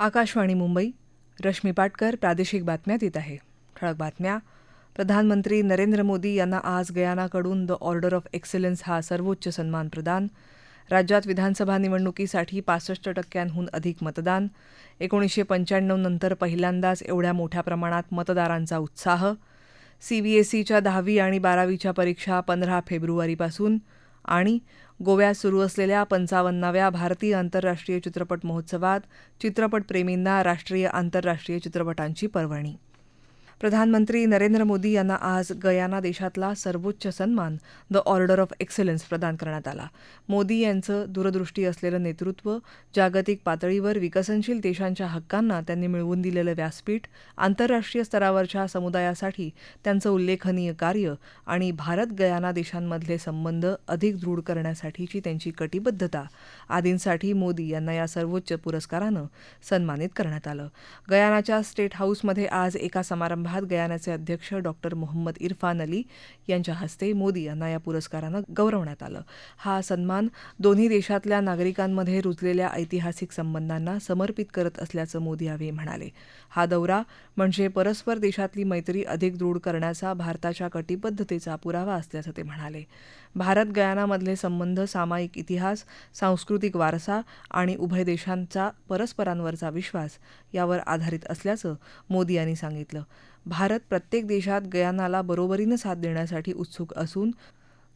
आकाशवाणी मुंबई रश्मी पाटकर प्रादेशिक बातम्यात येत आहे. ठळक बातम्या. प्रधानमंत्री नरेंद्र मोदी यांना आज गयानाकडून द ऑर्डर ऑफ एक्सलन्स हा सर्वोच्च सन्मान प्रदान. राज्यात विधानसभा निवडणुकीसाठी पासष्ट टक्क्यांहून अधिक मतदान. एकोणीसशे पंच्याण्णव नंतर पहिल्यांदाच एवढ्या मोठ्या प्रमाणात मतदारांचा उत्साह. सीबीएसईच्या दहावी आणि बारावीच्या परीक्षा पंधरा फेब्रुवारीपासून आणि गोव्यात सुरू असलेल्या पंचावन्नाव्या भारतीय आंतरराष्ट्रीय चित्रपट महोत्सवात चित्रपटप्रेमींना राष्ट्रीय आंतरराष्ट्रीय चित्रपटांची पर्वणी प्रधानमंत्री नरेंद्र मोदी यांना आज गयाना देशातला सर्वोच्च सन्मान द ऑर्डर ऑफ एक्सलन्स प्रदान करण्यात आला. मोदी यांचं दूरदृष्टी असलेलं नेतृत्व जागतिक पातळीवर विकसनशील देशांच्या हक्कांना त्यांनी मिळवून दिलेलं व्यासपीठ आंतरराष्ट्रीय स्तरावरच्या समुदायासाठी त्यांचं उल्लेखनीय कार्य आणि भारत गयाना देशांमधले संबंध अधिक दृढ करण्यासाठीची त्यांची कटिबद्धता आदींसाठी मोदी यांना या सर्वोच्च पुरस्कारानं सन्मानित करण्यात आलं. गयानाच्या स्टेट हाऊसमध्ये आज एका समारंभात समारंभात गयानाचे अध्यक्ष डॉक्टर मोहम्मद इरफान अली यांच्या हस्ते मोदी यांना या पुरस्कारानं गौरवण्यात आलं. हा सन्मान दोन्ही देशातल्या नागरिकांमध्ये रुजलेल्या ऐतिहासिक संबंधांना समर्पित करत असल्याचं मोदी यावेळी म्हणाले. हा दौरा म्हणजे परस्पर देशातली मैत्री अधिक दृढ करण्याचा भारताच्या कटिबद्धतेचा पुरावा असल्याचं ते म्हणाले. भारत गयानामधले संबंध सामायिक इतिहास सांस्कृतिक वारसा आणि उभय देशांचा परस्परांवरचा विश्वास यावर आधारित असल्याचं मोदी यांनी सांगितलं. भारत प्रत्येक देशात गयानाला बरोबरीनं साथ देण्यासाठी उत्सुक असून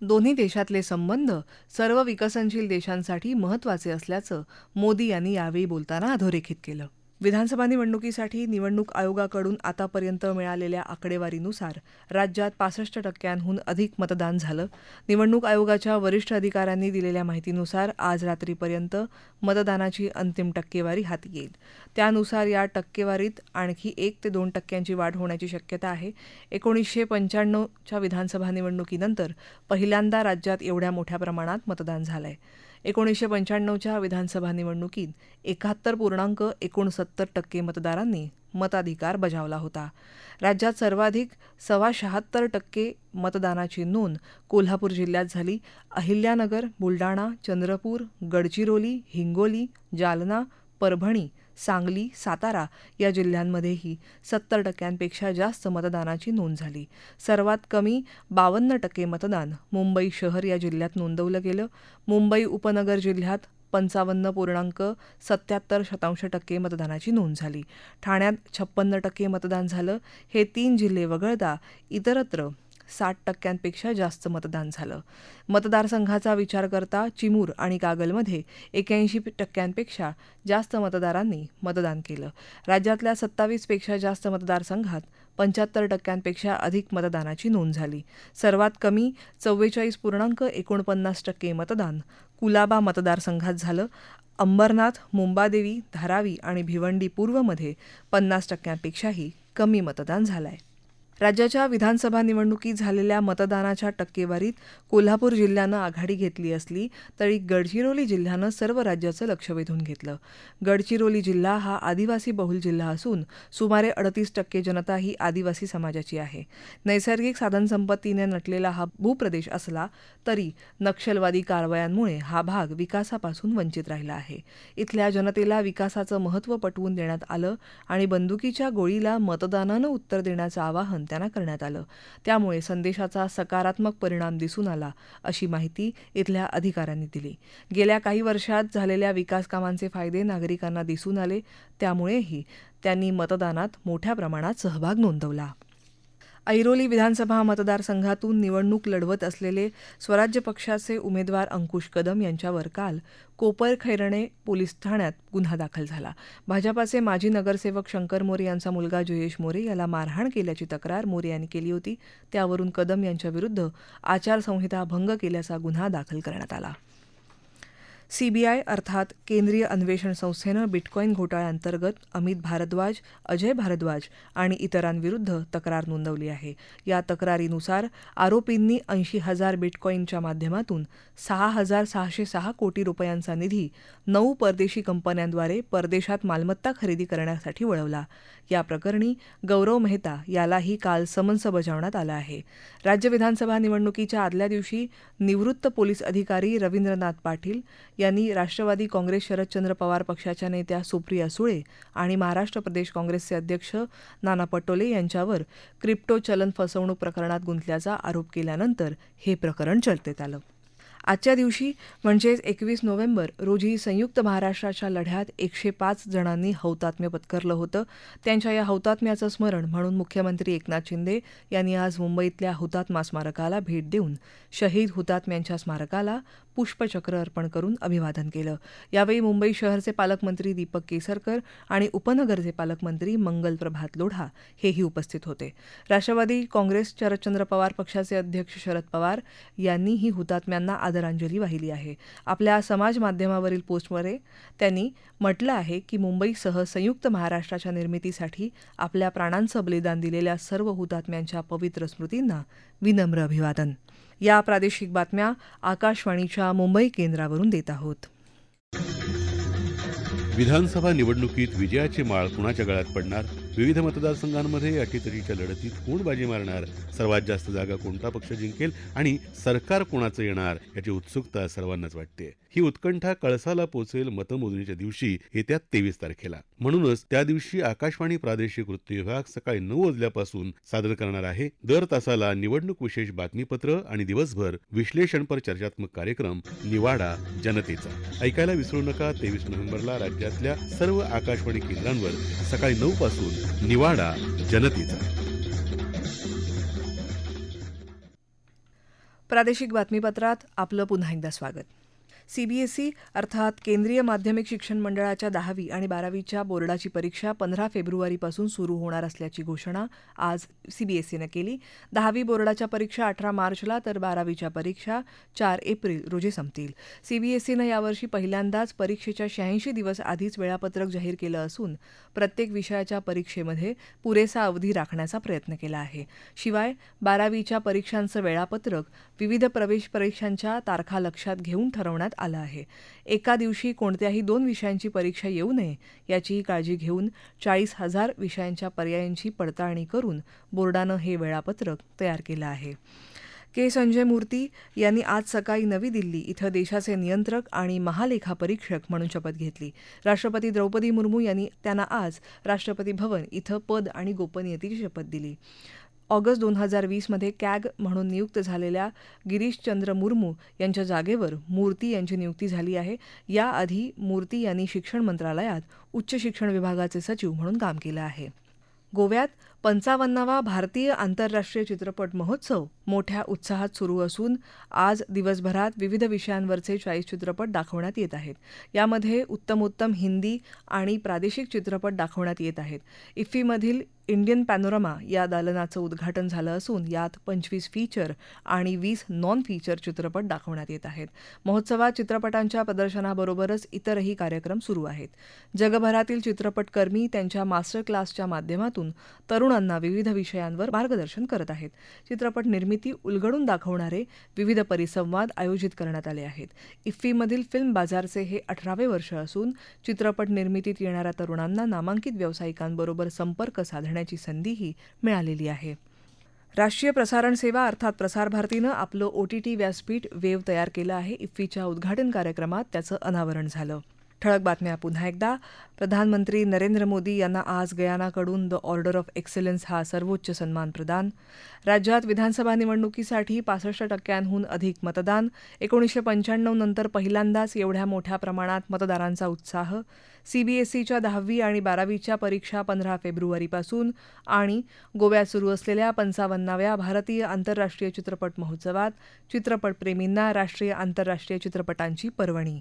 दोन्ही देशातले संबंध सर्व विकसनशील देशांसाठी महत्त्वाचे असल्याचं मोदी यांनी यावेळी बोलताना अधोरेखित केलं. विधानसभा निवडणुकीसाठी निवडणूक आयोगाकडून आतापर्यंत मिळालेल्या आकडेवारीनुसार राज्यात पासष्ट टक्क्यांहून अधिक मतदान झालं. निवडणूक आयोगाच्या वरिष्ठ अधिकाऱ्यांनी दिलेल्या माहितीनुसार आज रात्रीपर्यंत मतदानाची अंतिम टक्केवारी हाती येईल. त्यानुसार या टक्केवारीत आणखी एक ते दोन टक्क्यांची वाढ होण्याची शक्यता आहे. एकोणीसशे पंच्याण्णवच्या विधानसभा निवडणुकीनंतर पहिल्यांदा राज्यात एवढ्या मोठ्या प्रमाणात मतदान झालंय. एकोणीसशे पंच्याण्णवच्या विधानसभा निवडणुकीत एकाहत्तर पूर्णांक एकोणसत्तर टक्के मतदारांनी मताधिकार बजावला होता. राज्यात सर्वाधिक सव्वा शहात्तर टक्के मतदानाची नोंद कोल्हापूर जिल्ह्यात झाली. अहिल्यानगर बुलडाणा चंद्रपूर गडचिरोली हिंगोली जालना परभणी सांगली सातारा या जिल्ह्यांमध्येही सत्तर टक्क्यांपेक्षा जास्त मतदानाची नोंद झाली. सर्वात कमी बावन्न टक्के मतदान मुंबई शहर या जिल्ह्यात नोंदवलं गेलं. मुंबई उपनगर जिल्ह्यात पंचावन्न पूर्णांक सत्याहत्तर शतांश टक्के मतदानाची नोंद झाली. ठाण्यात छप्पन्न टक्के मतदान झालं. हे तीन जिल्हे वगळता इतरत्र साठ टक्क्यांपेक्षा जास्त मतदान झालं. मतदारसंघाचा विचार करता चिमूर आणि कागलमध्ये एक्याऐंशी टक्क्यांपेक्षा जास्त मतदारांनी मतदान केलं. राज्यातल्या सत्तावीसपेक्षा जास्त मतदारसंघात पंच्याहत्तर टक्क्यांपेक्षा अधिक मतदानाची नोंद झाली. सर्वात कमी चव्वेचाळीस पूर्णांक एकोणपन्नास टक्के मतदान कुलाबा मतदारसंघात झालं. अंबरनाथ मुंबादेवी धारावी आणि भिवंडी पूर्वमध्ये पन्नास टक्क्यांपेक्षाही कमी मतदान झालं आहे राज्याच्या विधानसभा निवडणुकीत झालेल्या मतदानाच्या टक्केवारीत कोल्हापूर जिल्ह्यानं आघाडी घेतली असली तरी गडचिरोली जिल्ह्यानं सर्व राज्याचं लक्ष वेधून घेतलं. गडचिरोली जिल्हा हा आदिवासी बहुल जिल्हा असून सुमारे अडतीस टक्के जनता ही आदिवासी समाजाची आहे. नैसर्गिक साधनसंपत्तीने नटलेला हा भूप्रदेश असला तरी नक्षलवादी कारवायांमुळे हा भाग विकासापासून वंचित राहिला आहे. इथल्या जनतेला विकासाचं महत्त्व पटवून देण्यात आलं आणि बंदुकीच्या गोळीला मतदानानं उत्तर देण्याचं आवाहन त्यांना करण्यात आलं. त्यामुळे संदेशाचा सकारात्मक परिणाम दिसून आला अशी माहिती इथल्या अधिकाऱ्यांनी दिली. गेल्या काही वर्षात झालेल्या विकासकामांचे फायदे नागरिकांना दिसून आले त्यामुळेही त्यांनी मतदानात मोठ्या प्रमाणात सहभाग नोंदवला. ऐरोली विधानसभा मतदारसंघातून निवडणूक लढवत असलेले स्वराज्य पक्षाचे उमेदवार अंकुश कदम यांच्यावर काल कोपरखैरणे पोलीस ठाण्यात गुन्हा दाखल झाला. भाजपाचे माजी नगरसेवक शंकर मोरे यांचा मुलगा जयेश मोरे याला मारहाण केल्याची तक्रार मोरे यांनी केली होती. त्यावरून कदम यांच्याविरुद्ध आचारसंहिता भंग केल्याचा गुन्हा दाखल करण्यात आला. सीबीआय अर्थात केंद्रीय अन्वेषण संस्थेनं बिटकॉईन घोटाळ्याअंतर्गत अमित भारद्वाज अजय भारद्वाज आणि इतरांविरुद्ध तक्रार नोंदवली आहे. या तक्रारीनुसार आरोपींनी ऐंशी हजार बिटकॉईनच्या माध्यमातून सहा हजार सहाशे सहा कोटी रुपयांचा निधी नऊ परदेशी कंपन्यांद्वारे परदेशात मालमत्ता खरेदी करण्यासाठी वळवला. या प्रकरणी गौरव मेहता यालाही काल समन्स बजावण्यात आलं आहे. राज्य विधानसभा निवडणुकीच्या आदल्या दिवशी निवृत्त पोलीस अधिकारी रवींद्रनाथ पाटील यांनी राष्ट्रवादी काँग्रेस शरदचंद्र पवार पक्षाच्या नेत्या सुप्रिया सुळे आणि महाराष्ट्र प्रदेश काँग्रेसचे अध्यक्ष नाना पटोले यांच्यावर क्रिप्टो चलन फसवणूक प्रकरणात गुंतल्याचा आरोप केल्यानंतर हे प्रकरण चर्चेत आलं. आजच्या दिवशी म्हणजेच एकवीस नोव्हेंबर रोजी संयुक्त महाराष्ट्राच्या लढ्यात एकशे पाच जणांनी हौतात्म्य पत्करलं होतं. त्यांच्या या हौतात्म्याचं स्मरण म्हणून मुख्यमंत्री एकनाथ शिंदे यांनी आज मुंबईतल्या हुतात्मा स्मारकाला भेट देऊन शहीद हुतात्म्यांच्या स्मारकाला पुष्पचक्र अर्पण करून अभिवादन केलं. यावेळी मुंबई शहरचे पालकमंत्री दीपक केसरकर आणि उपनगरचे पालकमंत्री मंगल प्रभात लोढा हेही उपस्थित होते. राष्ट्रवादी काँग्रेस शरदचंद्र पवार पक्षाचे अध्यक्ष शरद पवार यांनीही हुतात्म्यांना आदरांजली वाहिली आहे. आपल्या समाज माध्यमावरील पोस्टमध्ये त्यांनी म्हटलं आहे की मुंबईसह संयुक्त महाराष्ट्राच्या निर्मितीसाठी आपल्या प्राणांचं बलिदान दिलेल्या सर्व हुतात्म्यांच्या पवित्र स्मृतींना विनम्र अभिवादन. या प्रादेशिक बातम्या आकाशवाणीच्या मुंबई केंद्रावरून देत आहोत. विधानसभा निवडणुकीत विजयाची माळ कुणाच्या गळ्यात पडणार? विविध मतदारसंघांमध्ये अटीतटीच्या लढतीत कोण बाजी मारणार? सर्वात जास्त जागा कोणता पक्ष जिंकेल आणि सरकार कोणाचं येणार याची उत्सुकता सर्वांनाच वाटते. ही उत्कंठा कळसाला पोचेल मतमोजणीच्या दिवशी येत्या तेवीस तारखेला. म्हणूनच त्या दिवशी आकाशवाणी प्रादेशिक वृत्त विभाग सकाळी नऊ वाजल्यापासून सादर करणार आहे दर तासाला निवडणूक विशेष बातमीपत्र आणि दिवसभर विश्लेषणपर चर्चात्मक कार्यक्रम निवाडा जनतेचा. ऐकायला विसरू नका तेवीस नोव्हेंबरला राज्यातल्या सर्व आकाशवाणी केंद्रांवर सकाळी नऊ पासून निवाडा जनतेचा. प्रादेशिक बातमीपत्रात आपलं पुन्हा एकदा स्वागत. सीबीएसई अर्थात केंद्रीय माध्यमिक शिक्षण मंडळाच्या दहावी आणि बारावीच्या बोर्डाची परीक्षा पंधरा फेब्रुवारीपासून सुरू होणार असल्याची घोषणा आज सीबीएसईनं केली. दहावी बोर्डाच्या परीक्षा अठरा मार्चला तर बारावीच्या परीक्षा चार एप्रिल रोजी संपतील. सीबीएसईनं यावर्षी पहिल्यांदाच परीक्षेच्या शहाऐंशी दिवस आधीच वेळापत्रक जाहीर केलं असून प्रत्येक विषयाच्या परीक्षेमध्ये पुरेसा अवधी राखण्याचा प्रयत्न केला आहे. शिवाय बारावीच्या परीक्षांचं वेळापत्रक विविध प्रवेश परीक्षांच्या तारखा लक्षात घेऊन ठरवण्यात आलं आहे. एका दिवशी कोणत्याही दोन विषयांची परीक्षा येऊ नये याचीही काळजी घेऊन चाळीस हजार विषयांच्या पर्यायांची पडताळणी करून बोर्डानं हे वेळापत्रक तयार केलं आहे. के. संजय मूर्ती यांनी आज सकाळी नवी दिल्ली इथं देशाचे नियंत्रक आणि महालेखापरीक्षक म्हणून शपथ घेतली. राष्ट्रपती द्रौपदी मुर्मू यांनी त्यांना आज राष्ट्रपती भवन इथं पद आणि गोपनीयतेची शपथ दिली. ऑगस्ट दोन हजार वीसमध्ये कॅग म्हणून नियुक्त झालेल्या गिरीशचंद्र मुर्मू यांच्या जागेवर मूर्ती यांची नियुक्ती झाली आहे. याआधी मूर्ती यांनी शिक्षण मंत्रालयात उच्च शिक्षण विभागाचे सचिव म्हणून काम केलं आहे. गोव्यात पंचावन्नावा भारतीय आंतरराष्ट्रीय चित्रपट महोत्सव मोठ्या उत्साहात सुरू असून आज दिवसभरात विविध विषयांवरचे चाळीस चित्रपट दाखवण्यात येत आहेत. यामध्ये उत्तमोत्तम हिंदी आणि प्रादेशिक चित्रपट दाखवण्यात येत आहेत. इफ्फीमधील इंडियन पॅनोरमा या दालनाचं उद्घाटन झालं असून यात पंचवीस फीचर आणि वीस नॉन फीचर चित्रपट दाखवण्यात येत आहेत. महोत्सवात चित्रपटांच्या प्रदर्शनाबरोबरच इतरही कार्यक्रम सुरू आहेत. जगभरातील चित्रपटकर्मी त्यांच्या मास्टर क्लासच्या माध्यमातून तरुण तरुणांना विविध विषयांवर मार्गदर्शन करत आहेत. चित्रपट निर्मिती उलगडून दाखवणारे विविध परिसंवाद आयोजित करण्यात आले आहेत. इफ्फीमधील फिल्म बाजारचे हे अठरावे वर्ष असून चित्रपट निर्मितीत येणाऱ्या तरुणांना नामांकित व्यावसायिकांबरोबर संपर्क साधण्याची संधीही मिळालेली आहे. राष्ट्रीय प्रसारण सेवा अर्थात प्रसारभारतीनं आपलं ओ टी टी व्यासपीठ वेव तयार केलं आहे. इफ्फीच्या उद्घाटन कार्यक्रमात त्याचं अनावरण झालं. ठळक बातम्या पुन्हा एकदा. प्रधानमंत्री नरेंद्र मोदी यांना आज गयानाकडून द ऑर्डर ऑफ एक्सलन्स हा सर्वोच्च सन्मान प्रदान. राज्यात विधानसभा निवडणुकीसाठी पासष्ट टक्क्यांहून अधिक मतदान. एकोणीसशे पंच्याण्णव नंतर पहिल्यांदाच एवढ्या मोठ्या प्रमाणात मतदारांचा उत्साह. सीबीएसईच्या दहावी आणि बारावीच्या परीक्षा पंधरा फेब्रुवारीपासून आणि गोव्यात सुरू असलेल्या पंचावन्नाव्या भारतीय आंतरराष्ट्रीय चित्रपट महोत्सवात चित्रपटप्रेमींना राष्ट्रीय आंतरराष्ट्रीय चित्रपटांची पर्वणी.